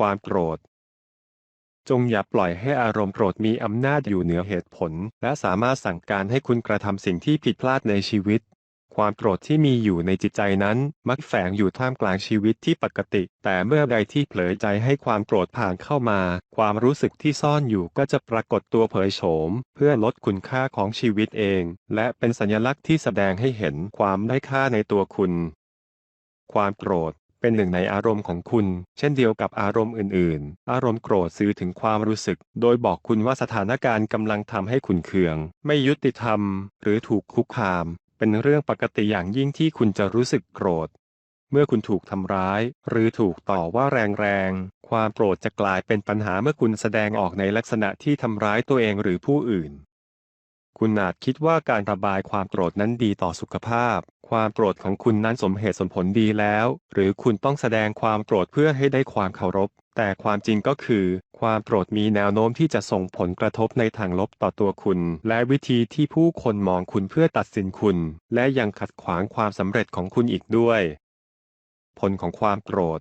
ความโกรธ จงอย่าปล่อยให้อารมณ์โกรธมีอำนาจอยู่เหนือเหตุผล และสามารถสั่งการให้คุณกระทำสิ่งที่ผิดพลาดในชีวิต ความโกรธที่มีอยู่ในจิตใจนั้น มักแฝงอยู่ท่ามกลางชีวิตที่ปกติ แต่เมื่อใดที่เผลอใจให้ความโกรธผ่านเข้ามา ความรู้สึกที่ซ่อนอยู่ก็จะปรากฏตัวเผยโฉม เพื่อลดคุณค่าของชีวิตเอง และเป็นสัญลักษณ์ที่แสดงให้เห็นความได้ค่าในตัวคุณความโกรธ เป็นหนึ่งในอารมณ์ของคุณ เช่นเดียวกับอารมณ์อื่น ๆ อารมณ์โกรธสื่อถึงความรู้สึก โดยบอกคุณว่าสถานการณ์กำลังทำให้คุณเคือง ไม่ยุติธรรม หรือถูกคุกคาม เป็นเรื่องปกติอย่างยิ่งที่คุณจะรู้สึกโกรธ เมื่อคุณถูกทำร้าย หรือถูกต่อว่าแรง ๆ ความโกรธจะกลายเป็นปัญหาเมื่อคุณแสดงออกในลักษณะที่ทำร้ายตัวเองหรือผู้อื่น คุณอาจคิดว่าการระบายความโกรธนั้นดีต่อสุขภาพ ความโกรธของคุณนั้นสมเหตุสมผลดีแล้ว หรือคุณต้องแสดงความโกรธเพื่อให้ได้ความเคารพ แต่ความจริงก็คือ ความโกรธมีแนวโน้มที่จะส่งผลกระทบในทางลบต่อตัวคุณ และวิธีที่ผู้คนมองคุณเพื่อตัดสินคุณ และยังขัดขวางความสำเร็จของคุณอีกด้วย ผลของความโกรธ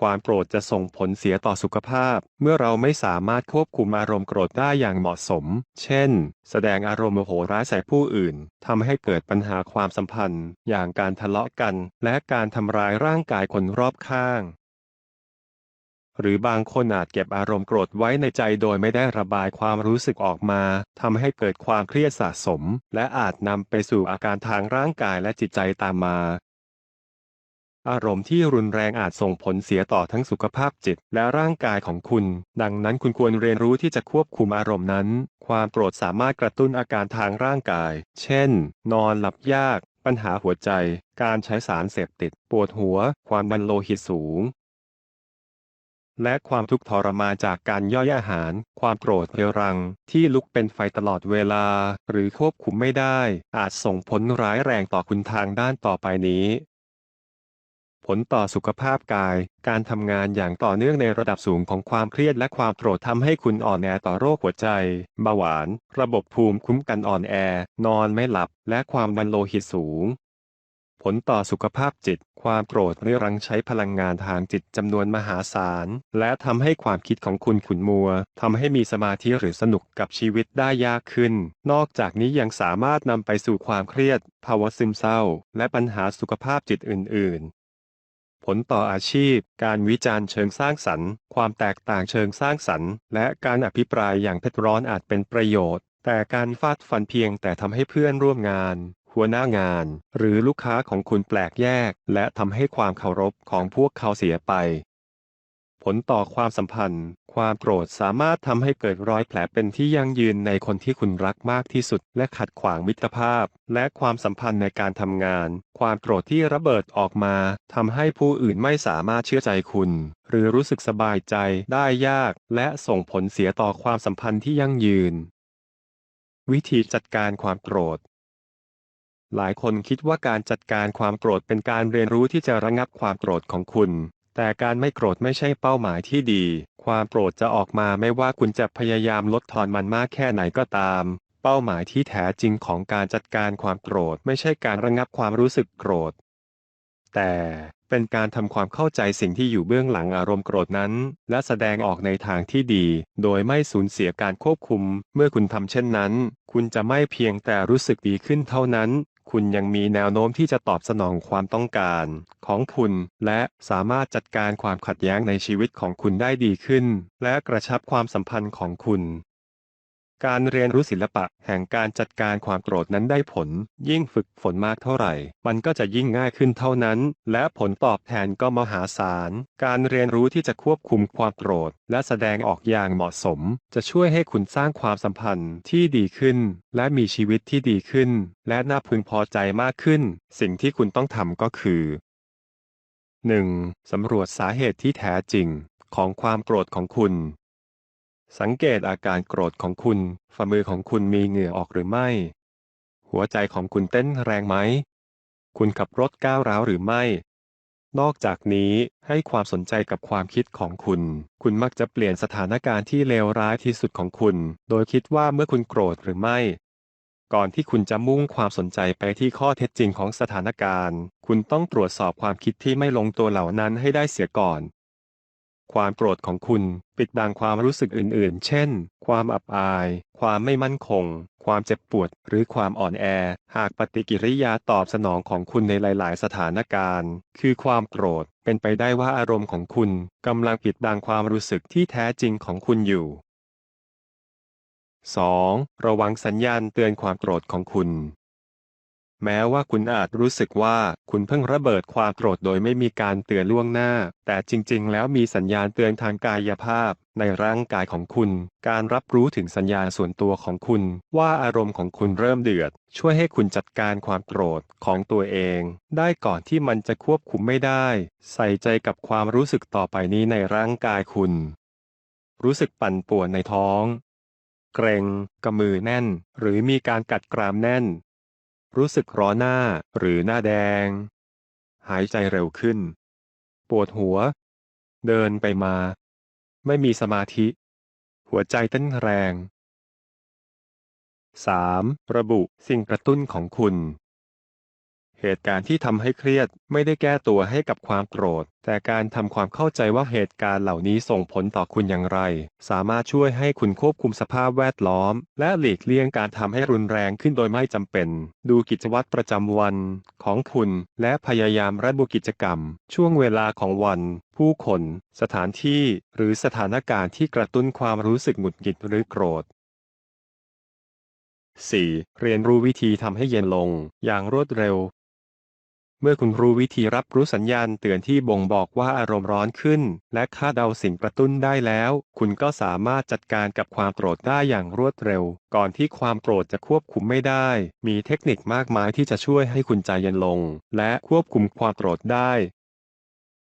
ความโกรธจะส่งผลเสียต่อสุขภาพ เมื่อเราไม่สามารถควบคุมอารมณ์โกรธได้อย่างเหมาะสม เช่น แสดงอารมณ์โมโหร้ายใส่ผู้อื่นทำให้เกิดปัญหาความสัมพันธ์ อย่างการทะเลาะกัน และการทำร้ายร่างกายคนรอบข้าง หรือบางคนอาจเก็บอารมณ์โกรธไว้ในใจโดยไม่ได้ระบายความรู้สึกออกมาทำให้เกิดความเครียดสะสม และอาจนำไปสู่อาการทางร่างกายและจิตใจตามมา อารมณ์ที่รุนแรงอาจส่งผลเสียต่อทั้งสุขภาพจิตและร่างกายของคุณ ดังนั้นคุณควรเรียนรู้ที่จะควบคุมอารมณ์นั้น ความโกรธสามารถกระตุ้นอาการทางร่างกาย เช่น นอนหลับยาก ปัญหาหัวใจ การใช้สารเสพติด ปวดหัว ความดันโลหิตสูง และความทุกข์ทรมานจากการย่อยอาหาร ความโกรธเรื้อรัง ที่ลุกเป็นไฟตลอดเวลา หรือควบคุมไม่ได้ อาจส่งผลร้ายแรงต่อคุณทางด้านต่อไปนี้ ผลต่อสุขภาพกาย การทำงานอย่างต่อเนื่องในระดับสูงของความเครียดและความโกรธทำให้คุณอ่อนแอต่อโรคหัวใจ เบาหวาน ระบบภูมิคุ้มกันอ่อนแอ นอนไม่หลับ และความดันโลหิตสูง ผลต่อสุขภาพจิต ความโกรธเรื้อรังใช้พลังงานทางจิตจำนวนมหาศาล และทำให้ความคิดของคุณขุ่นมัวทำให้มีสมาธิหรือสนุกกับชีวิตได้ยากขึ้น นอกจากนี้ยังสามารถนำไปสู่ความเครียด ภาวะซึมเศร้า และปัญหาสุขภาพจิตอื่น ผลต่ออาชีพ การวิจารณ์เชิงสร้างสรรค์ ความแตกต่างเชิงสร้างสรรค์ และการอภิปรายอย่างเผ็ดร้อนอาจเป็นประโยชน์ แต่การฟาดฟันเพียงแต่ทำให้เพื่อนร่วมงาน หัวหน้างาน หรือลูกค้าของคุณแปลกแยก และทำให้ความเคารพของพวกเขาเสียไป ลต่อความสัมพันธ์ ความโกรธสามารถทำให้เกิดรอยแผลเป็นที่ยั่งยืนในคนที่คุณรักมากที่สุด และขัดขวางมิตรภาพ และความสัมพันธ์ในการทำงาน ความโกรธที่ระเบิดออกมาทำให้ผู้อื่นไม่สามารถเชื่อใจคุณ หรือรู้สึกสบายใจได้ยาก และส่งผลเสียต่อความสัมพันธ์ที่ยั่งยืน วิธีจัดการความโกรธหลายคนคิดว่าการจัดการความโกรธเป็นการเรียนรู้ที่จะระงับความโกรธของคุณ แต่การไม่โกรธไม่ใช่เป้าหมายที่ดี ความโกรธจะออกมาไม่ว่าคุณจะพยายามลดทอนมันมากแค่ไหนก็ตาม เป้าหมายที่แท้จริงของการจัดการความโกรธไม่ใช่การระงับความรู้สึกโกรธ แต่เป็นการทำความเข้าใจสิ่งที่อยู่เบื้องหลังอารมณ์โกรธนั้น และแสดงออกในทางที่ดี โดยไม่สูญเสียการควบคุม เมื่อคุณทำเช่นนั้น คุณจะไม่เพียงแต่รู้สึกดีขึ้นเท่านั้น คุณยังมีแนวโน้มที่จะตอบสนองความต้องการของคุณ และสามารถจัดการความขัดแย้งในชีวิตของคุณได้ดีขึ้น และกระชับความสัมพันธ์ของคุณ การเรียนรู้ศิลปะแห่งการจัดการความโกรธนั้นได้ผล ยิ่งฝึกฝนมากเท่าไหร่ มันก็จะยิ่งง่ายขึ้นเท่านั้น และผลตอบแทนก็มหาศาล การเรียนรู้ที่จะควบคุมความโกรธ และแสดงออกอย่างเหมาะสม จะช่วยให้คุณสร้างความสัมพันธ์ที่ดีขึ้น และมีชีวิตที่ดีขึ้น และน่าพึงพอใจมากขึ้น สิ่งที่คุณต้องทำก็คือ 1. สำรวจสาเหตุที่แท้จริงของความโกรธของคุณ สังเกตอาการโกรธของคุณ ฝ่ามือของคุณมีเหงื่อออกหรือไม่ หัวใจของคุณเต้นแรงไหม คุณขับรถก้าวร้าวหรือไม่ นอกจากนี้ให้ความสนใจกับความคิดของคุณ คุณมักจะเปลี่ยนสถานการณ์ที่เลวร้ายที่สุดของคุณ โดยคิดว่าเมื่อคุณโกรธหรือไม่ ก่อนที่คุณจะมุ่งความสนใจไปที่ข้อเท็จจริงของสถานการณ์ คุณต้องตรวจสอบความคิดที่ไม่ลงตัวเหล่านั้นให้ได้เสียก่อน ความโกรธของคุณ ปิดบังความรู้สึกอื่นๆ เช่น ความอับอาย ความไม่มั่นคง ความเจ็บปวด หรือความอ่อนแอ หากปฏิกิริยาตอบสนองของคุณในหลาย ๆ สถานการณ์ คือความโกรธ เป็นไปได้ว่าอารมณ์ของคุณกำลังปิดบังความรู้สึกที่แท้จริงของคุณอยู่ 2. ระวังสัญญาณเตือนความโกรธของคุณ แม้ว่าคุณอาจรู้สึกว่าคุณเพิ่งระเบิดความโกรธโดยไม่มีการเตือนล่วงหน้า แต่จริงๆ แล้วมีสัญญาณเตือนทางกายภาพ ในร่างกายของคุณ การรับรู้ถึงสัญญาณส่วนตัวของคุณ ว่าอารมณ์ของคุณเริ่มเดือด ช่วยให้คุณจัดการความโกรธของตัวเอง ได้ก่อนที่มันจะควบคุมไม่ได้ ใส่ใจกับความรู้สึกต่อไปนี้ในร่างกายคุณ รู้สึกปั่นป่วนในท้องเกรงกระมือแน่น หรือมีการกัดกรามแน่น รู้สึกร้อนหน้าหรือหน้าแดง หายใจเร็วขึ้น ปวดหัว เดินไปมา ไม่มีสมาธิ หัวใจเต้นแรง 3. ระบุสิ่งกระตุ้นของคุณ เหตุการณ์ที่ทำให้เครียดไม่ได้แก้ตัวให้กับความโกรธ แต่การทำความเข้าใจว่าเหตุการณ์เหล่านี้ส่งผลต่อคุณอย่างไร สามารถช่วยให้คุณควบคุมสภาพแวดล้อม และหลีกเลี่ยงการทำให้รุนแรงขึ้นโดยไม่จำเป็น ดูกิจวัตรประจำวันของคุณ และพยายามระบุกิจกรรม ช่วงเวลาของวัน ผู้คน สถานที่ หรือสถานการณ์ที่กระตุ้นความรู้สึกหงุดหงิดหรือโกรธ 4. เรียนรู้วิธีทำให้เย็นลง อย่างรวดเร็ว เมื่อคุณรู้วิธีรับรู้สัญญาณเตือนที่บ่งบอกว่าอารมณ์ร้อนขึ้น และคาดเดาสิ่งกระตุ้นได้แล้ว คุณก็สามารถจัดการกับความโกรธได้อย่างรวดเร็ว ก่อนที่ความโกรธจะควบคุมไม่ได้ มีเทคนิคมากมายที่จะช่วยให้คุณใจเย็นลง และควบคุมความโกรธได้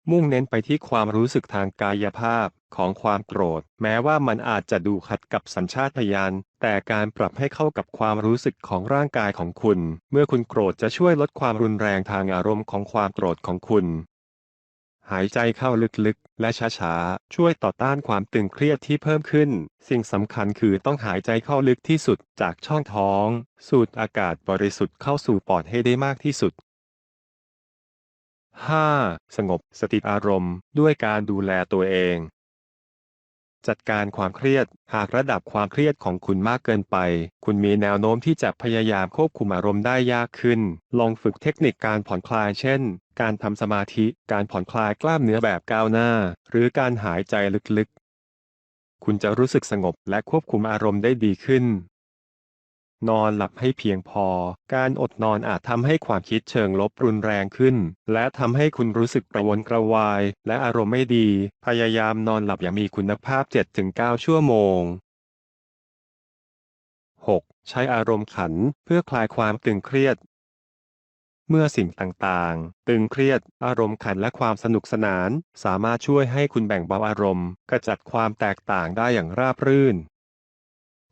มุ่งเน้นไปที่ความรู้สึกทางกายภาพของความโกรธ แม้ว่ามันอาจจะดูขัดกับสัญชาตญาณแต่การปรับให้เข้ากับความรู้สึกของร่างกายของคุณ เมื่อคุณโกรธจะช่วยลดความรุนแรงทางอารมณ์ของความโกรธของคุณ หายใจเข้าลึกๆ และช้าๆ ช่วยต่อต้านความตึงเครียดที่เพิ่มขึ้น สิ่งสำคัญคือต้องหายใจเข้าลึกที่สุดจากช่องท้อง สูดอากาศบริสุทธิ์เข้าสู่ปอดให้ได้มากที่สุด 5. สงบสติอารมณ์ ด้วยการดูแลตัวเอง จัดการความเครียด หากระดับความเครียดของคุณมากเกินไป คุณมีแนวโน้มที่จะพยายามควบคุมอารมณ์ได้ยากขึ้น ลองฝึกเทคนิคการผ่อนคลายเช่น การทำสมาธิ การผ่อนคลายกล้ามเนื้อแบบก้าวหน้า หรือการหายใจลึกๆ คุณจะรู้สึกสงบและควบคุมอารมณ์ได้ดีขึ้น นอนหลับให้เพียงพอ การอดนอนอาจทำให้ความคิดเชิงลบรุนแรงขึ้น และทำให้คุณรู้สึกกระวนกระวาย และอารมณ์ไม่ดี พยายามนอนหลับอย่างมีคุณภาพ 7-9 ชั่วโมง 6. ใช้อารมณ์ขันเพื่อคลายความตึงเครียดเมื่อสิ่งต่างๆ ตึงเครียด อารมณ์ขันและความสนุกสนาน สามารถช่วยให้คุณแบ่งเบาอารมณ์กระจัดความแตกต่างได้อย่างราบรื่น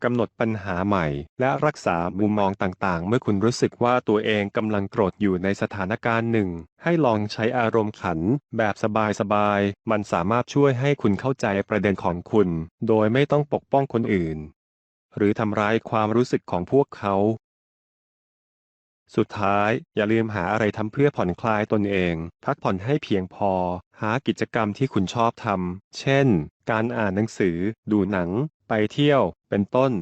กำหนดปัญหาใหม่ และรักษามุมมองต่างๆ เมื่อคุณรู้สึกว่าตัวเองกำลังโกรธอยู่ในสถานการณ์หนึ่ง ให้ลองใช้อารมณ์ขัน แบบสบายๆ มันสามารถช่วยให้คุณเข้าใจประเด็นของคุณ โดยไม่ต้องปกป้องคนอื่น หรือทำร้ายความรู้สึกของพวกเขา สุดท้าย อย่าลืมหาอะไรทำเพื่อผ่อนคลายตนเอง พักผ่อนให้เพียงพอ หากิจกรรมที่คุณชอบทำเช่น การอ่านหนังสือ ดูหนัง ไปเที่ยว เป็นต้น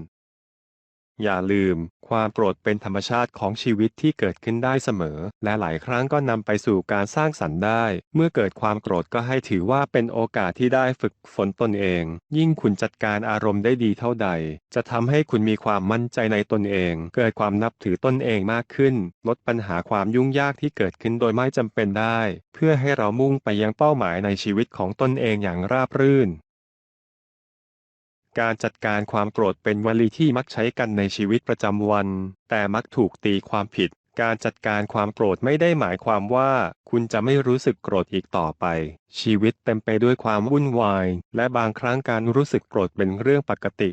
อย่าลืม ความโกรธเป็นธรรมชาติของชีวิตที่เกิดขึ้นได้เสมอ และหลายครั้งก็นำไปสู่การสร้างสรรค์ได้ เมื่อเกิดความโกรธก็ให้ถือว่าเป็นโอกาสที่ได้ฝึกฝนตนเอง ยิ่งคุณจัดการอารมณ์ได้ดีเท่าใด จะทำให้คุณมีความมั่นใจในตนเอง เกิดความนับถือตนเองมากขึ้น ลดปัญหาความยุ่งยากที่เกิดขึ้นโดยไม่จำเป็นได้ เพื่อให้เรามุ่งไปยังเป้าหมายในชีวิตของตนเองอย่างราบรื่น การจัดการความโกรธเป็นวลีที่มักใช้กันในชีวิตประจำวัน แต่มักถูกตีความผิด การจัดการความโกรธไม่ได้หมายความว่า คุณจะไม่รู้สึกโกรธอีกต่อไป ชีวิตเต็มไปด้วยความวุ่นวาย และบางครั้งการรู้สึกโกรธเป็นเรื่องปกติ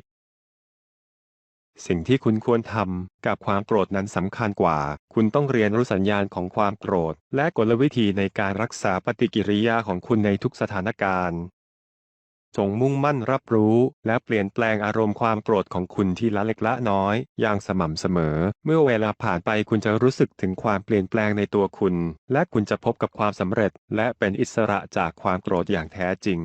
สิ่งที่คุณควรทำกับความโกรธนั้นสำคัญกว่า คุณต้องเรียนรู้สัญญาณของความโกรธ และกลวิธีในการรักษาปฏิกิริยาของคุณในทุกสถานการณ์ จงมุ่งมั่นรับรู้ และเปลี่ยนแปลงอารมณ์ความโกรธของคุณที่ละเล็กละน้อย อย่างสม่ำเสมอ เมื่อเวลาผ่านไปคุณจะรู้สึกถึงความเปลี่ยนแปลงในตัวคุณ และคุณจะพบกับความสำเร็จ และเป็นอิสระจากความโกรธอย่างแท้จริง